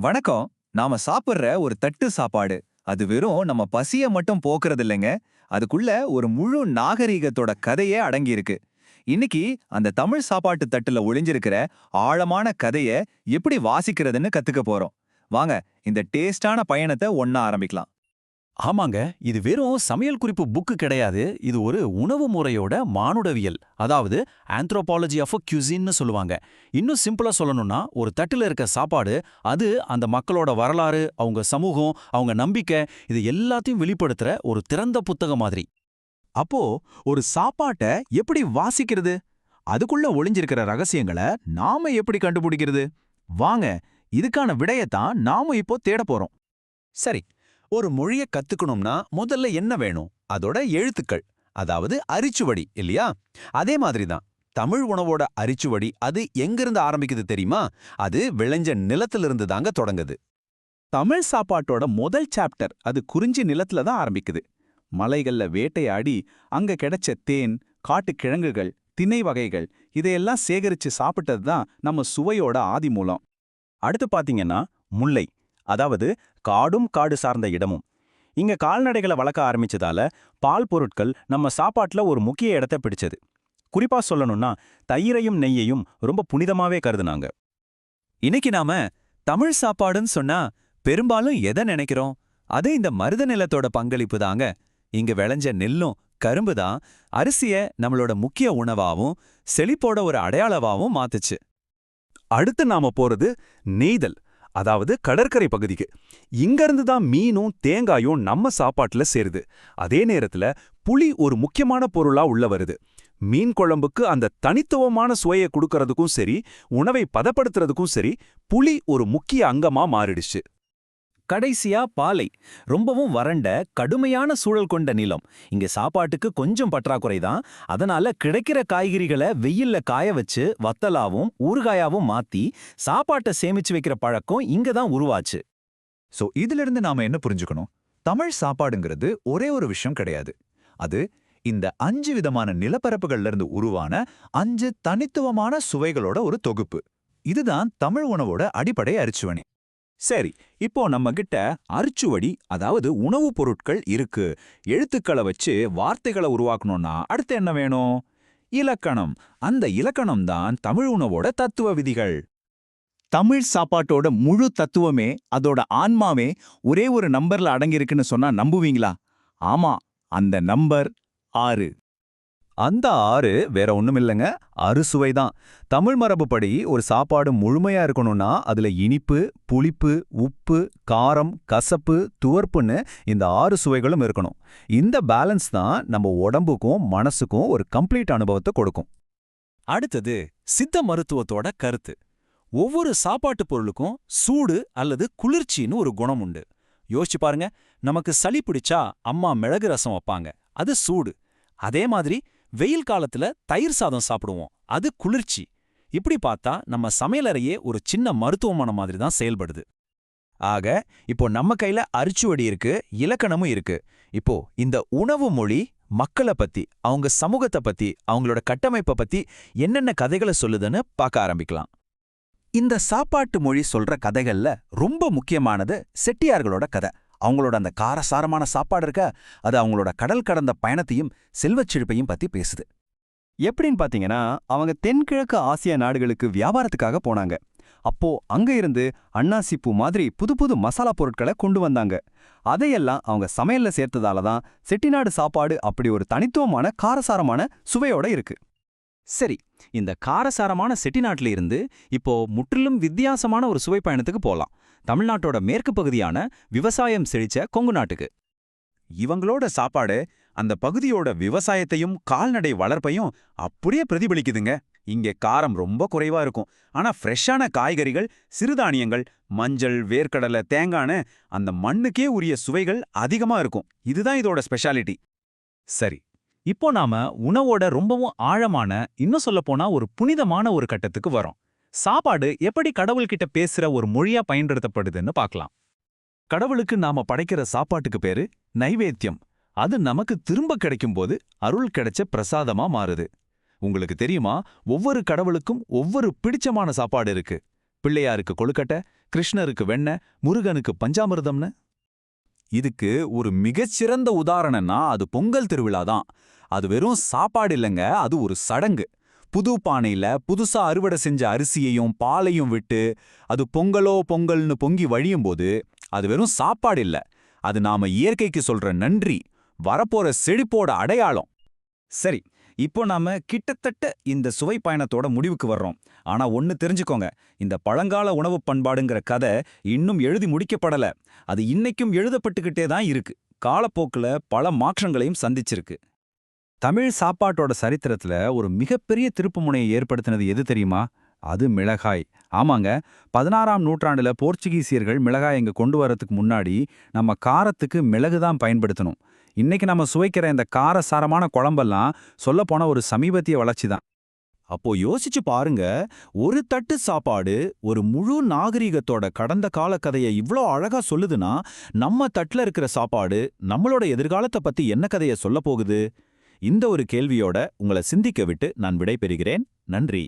வணக்கம். நாம சாப்பிடுற ஒரு தட்டு சாப்பாடு. அது வெறும் நம்ம பசிய மட்டும் போக்குறது இல்லைங்க அதுக்குள்ள ஒரு முழு நாகரீகத்தோட கதையே அடங்கியிருக்கு. இன்னைக்கு அந்த தமிழ் சாப்பாட்டு தட்டுல ஒளிஞ்சிருக்கிற ஆழமான கதைய எப்படி வாசிக்கிறதுன்னு கத்துக்க போறோம். வாங்க இந்த டேஸ்டான பயணத்தை ஒண்ணா ஆரம்பிக்கலாம். ஆமாங்க இது வெறும் சமையல் குறிப்பு புக்கு கிடையாது. இது ஒரு உணவு முறையோட மானுடவியல். அதாவது ஆந்த்ரோபாலஜி ஆஃப் cuisine-னு சொல்லுவாங்க. இன்னும் சிம்பிளா சொல்லணும்னா ஒரு தட்டுல இருக்க சாப்பாடு அது அந்த மக்களோட வரலாறு அவங்க சமூகம் அவங்க நம்பிக்கை இது எல்லாத்தையும் வெளிப்படுத்துற ஒரு திறந்த புத்தகம் மாதிரி. அப்போ ஒரு சாப்பாட்டை எப்படி வாசிக்கிறது? அதுக்குள்ள ஒளிஞ்சிருக்கிற ரகசியங்களை நாம எப்படி கண்டுபிடிக்கிறது? வாங்க இதுக்கான விடையத்தான் நாமும் இப்போ தேட போறோம். சரி ஒரு மொழிய கத்துக்கணும்னா முதல்ல என்ன வேணும்? அதோட எழுத்துக்கள். அதாவது அரிச்சுவடி இல்லையா? அதே மாதிரி தான் தமிழ் உணவோட அரிச்சுவடி அது எங்கிருந்து ஆரம்பிக்குது தெரியுமா? அது விளைஞ்ச நிலத்திலிருந்து தாங்க தொடங்குது. தமிழ் சாப்பாட்டோட முதல் சாப்டர் அது குறிஞ்சி நிலத்துல தான் ஆரம்பிக்குது. மலைகள்ல வேட்டையாடி அங்க கிடைச்ச தேன் காட்டுக் கிழங்குகள் திணை வகைகள் இதையெல்லாம் சேகரிச்சு சாப்பிட்டது தான் நம்ம சுவையோட ஆதி மூலம். அடுத்து பாத்தீங்கன்னா முல்லை. அதாவது காடும் காடு சார்ந்த இடமும். இங்க கால்நடைகளை வளர்க்க ஆரம்பிச்சதால பால் பொருட்கள் நம்ம சாப்பாட்டுல ஒரு முக்கிய இடத்தை பிடிச்சது. குறிப்பா சொல்லணும்னா தயிரையும் நெய்யையும் ரொம்ப புனிதமாவே கருதுனாங்க. இன்னைக்கு நாம தமிழ் சாப்பாடுன்னு சொன்னா பெரும்பாலும் எதை நினைக்கிறோம்? அது இந்த மருத நிலத்தோட பங்களிப்பு தாங்க. இங்க விளைஞ்ச நெல்லும் கரும்பு தான் அரிசிய நம்மளோட முக்கிய உணவாவும் செழிப்போட ஒரு அடையாளவாவும் மாத்துச்சு. அடுத்து நாம போறது நெய்தல் அதாவது கடற்கரை பகுதிக்கு. இங்கிருந்து தான் மீனும் தேங்காயும் நம்ம சாப்பாட்டுல சேருது. அதே நேரத்துல புளி ஒரு முக்கியமான பொருளா உள்ள வருது. மீன் குழம்புக்கு அந்த தனித்துவமான சுவையை கொடுக்கறதுக்கும் சரி உணவை பதப்படுத்துறதுக்கும் சரி புளி ஒரு முக்கிய அங்கமா மாறிடுச்சு. கடைசியா பாலை. ரொம்பவும் வறண்ட கடுமையான சூழல் கொண்ட நிலம். இங்க சாப்பாட்டுக்கு கொஞ்சம் பற்றாக்குறை தான். அதனால கிடைக்கிற காய்கறிகளை வெயில்ல காய வச்சு வத்தலாவும் ஊறுகாயாவும் மாத்தி சாப்பாட்டை சேமிச்சு வைக்கிற பழக்கம் இங்க தான் உருவாச்சு. சோ இதுல இருந்து நாம என்ன புரிஞ்சுக்கணும்? தமிழ் சாப்பாடுங்கிறது ஒரே ஒரு விஷயம் கிடையாது. அது இந்த அஞ்சு விதமான நிலப்பரப்புகள்ல இருந்து உருவான அஞ்சு தனித்துவமான சுவைகளோட ஒரு தொகுப்பு. இதுதான் தமிழ் உணவோட அடிப்படை அரிச்சுவணி. சரி இப்போ நம்ம கிட்ட அரிச்சுவடி அதாவது உணவுப் பொருட்கள் இருக்கு. எழுத்துக்களை வச்சு வார்த்தைகளை உருவாக்கணும்னா அடுத்து என்ன வேணும்? இலக்கணம். அந்த இலக்கணம் தான் தமிழ் உணவோட தத்துவ விதிகள். தமிழ் சாப்பாட்டோட முழு தத்துவமே அதோட ஆன்மாவே ஒரே ஒரு நம்பர்ல அடங்கியிருக்குன்னு சொன்னா நம்புவீங்களா? ஆமா அந்த நம்பர் ஆறு. அந்த ஆறு வேற ஒண்ணுமில்லைங்க. அறுசுவை தான் தமிழ் மரபுப்படி ஒரு சாப்பாடு முழுமையா இருக்கணும்னா அதுல இனிப்பு புளிப்பு உப்பு காரம் கசப்பு துவர்ப்புன்னு இந்த ஆறு சுவைகளும் இருக்கணும். இந்த பேலன்ஸ் தான் நம்ம உடம்புக்கும் மனசுக்கும் ஒரு கம்ப்ளீட் அனுபவத்தை கொடுக்கும். அடுத்தது சித்த மருத்துவத்தோட கருத்து. ஒவ்வொரு சாப்பாட்டு பொருளுக்கும் சூடு அல்லது குளிர்ச்சின்னு ஒரு குணம் உண்டு. யோசிச்சு பாருங்க நமக்கு சளி பிடிச்சா அம்மா மிளகு ரசம் வைப்பாங்க. அது சூடு. அதே மாதிரி வெயில் காலத்துல தயிர் சாதம் சாப்பிடுவோம். அது குளிர்ச்சி. இப்படி பார்த்தா நம்ம சமையலறையே ஒரு சின்ன மருத்துவமனை மாதிரி தான் செயல்படுது. ஆக இப்போ நம்ம கையில அரிச்சுவடி இருக்கு இலக்கணமும் இருக்கு. இப்போ இந்த உணவு மொழி மக்களை பத்தி அவங்க சமூகத்தை பத்தி அவங்களோட கட்டமைப்பை பத்தி என்னென்ன கதைகளை சொல்லுதுன்னு பார்க்க ஆரம்பிக்கலாம். இந்த சாப்பாட்டு மொழி சொல்ற கதைகள்ல ரொம்ப முக்கியமானது செட்டியார்களோட கதை. அவங்களோட அந்த காரசாரமான சாப்பாடு இருக்க அது அவங்களோட கடல் கடந்த பயணத்தையும் செல்வச் செழிப்பையும் பத்தி பேசுது. எப்படின்னு பாத்தீங்கன்னா அவங்க தென்கிழக்கு ஆசிய நாடுகளுக்கு வியாபாரத்துக்காக போனாங்க. அப்போ அங்க இருந்து அன்னாசிப்பூ மாதிரி புது புது மசாலா பொருட்களை கொண்டு வந்தாங்க. அதையெல்லாம் அவங்க சமையல்ல சேர்த்ததால தான் செட்டிநாடு சாப்பாடு அப்படி ஒரு தனித்துவமான காரசாரமான சுவையோட இருக்கு. சரி இந்த காரசாரமான செட்டிநாட்டுல இருந்து இப்போ முற்றிலும் வித்தியாசமான ஒரு சுவை பயணத்துக்கு போலாம். தமிழ்நாட்டோட மேற்கு பகுதியான விவசாயம் செழிச்ச கொங்கு நாட்டுக்கு. இவங்களோட சாப்பாடு அந்த பகுதியோட விவசாயத்தையும் கால்நடை வளர்ப்பையும் அப்படியே பிரதிபலிக்குதுங்க. இங்கே காரம் ரொம்ப குறைவா இருக்கும். ஆனா ஃப்ரெஷ்ஷான காய்கறிகள் சிறுதானியங்கள் மஞ்சள் வேர்க்கடலை தேங்கான அந்த மண்ணுக்கே உரிய சுவைகள் அதிகமா இருக்கும். இதுதான் இதோட ஸ்பெஷாலிட்டி. சரி இப்போ நாம உணவோட ரொம்பவும் ஆழமான இன்னும் சொல்லப்போனா ஒரு புனிதமான ஒரு கட்டத்துக்கு வரோம் சாப்பாடு எப்படி கடவுள்கிட்ட பேசுற ஒரு மொழியா பயன்படுத்தப்படுதுன்னு பார்க்கலாம். கடவுளுக்கு நாம படைக்கிற சாப்பாட்டுக்கு பேரு நைவேத்தியம். அது நமக்கு திரும்ப கிடைக்கும்போது அருள் கிடைச்ச பிரசாதமா மாறுது. உங்களுக்கு தெரியுமா? ஒவ்வொரு கடவுளுக்கும் ஒவ்வொரு பிடிச்சமான சாப்பாடு இருக்கு. பிள்ளையாருக்கு கொழுக்கட்டை கிருஷ்ணருக்கு வெண்ண முருகனுக்கு பஞ்சாமிர்தம்னு. இதுக்கு ஒரு மிகச்சிறந்த உதாரணம்னா அது பொங்கல் திருவிழா தான் அது வெறும் சாப்பாடு இல்லைங்க அது ஒரு சடங்கு. புது பானையில புதுசா அறுவடை செஞ்ச அரிசியையும் பாலையும் விட்டு அது பொங்கலோ பொங்கல்னு பொங்கி வழியும் போது அது வெறும் சாப்பாடு இல்ல. அது நாம இயற்கைக்கு சொல்ற நன்றி வரப்போற செழிப்போட அடையாளம். சரி இப்போ நாம கிட்டத்தட்ட இந்த சுவை பயணத்தோட முடிவுக்கு வர்றோம். ஆனா ஒன்னு தெரிஞ்சுக்கோங்க இந்த பழங்கால உணவு பண்பாடுங்கிற கதை இன்னும் எழுதி முடிக்கப்படல. அது இன்னைக்கும் எழுதப்பட்டுக்கிட்டே தான் இருக்கு. காலப்போக்குல பல மாற்றங்களையும் சந்திச்சிருக்கு. தமிழ் சாப்பாட்டோட சரித்திரத்துல ஒரு மிகப்பெரிய திருப்புமுனையை ஏற்படுத்தினது எது தெரியுமா? அது மிளகாய். ஆமாங்க பதினாறாம் நூற்றாண்டுல போர்ச்சுகீசியர்கள் மிளகாய் இங்க கொண்டு வரதுக்கு முன்னாடி நம்ம காரத்துக்கு மிளகு தான் பயன்படுத்தணும். இன்னைக்கு நம்ம சுவைக்கிற இந்த காரசாரமான குழம்பெல்லாம் சொல்லப்போன ஒரு சமீபத்திய வளர்ச்சி தான். அப்போ யோசிச்சு பாருங்க ஒரு தட்டு சாப்பாடு ஒரு முழு நாகரீகத்தோட கடந்த கால கதையை இவ்ளோ அழகா சொல்லுதுன்னா நம்ம தட்டுல இருக்கிற சாப்பாடு நம்மளோட எதிர்காலத்தை பத்தி என்ன கதையை சொல்ல போகுது? இந்த ஒரு கேள்வியோட உங்களை சிந்திக்க விட்டு நான் விடைபெறுகிறேன். நன்றி.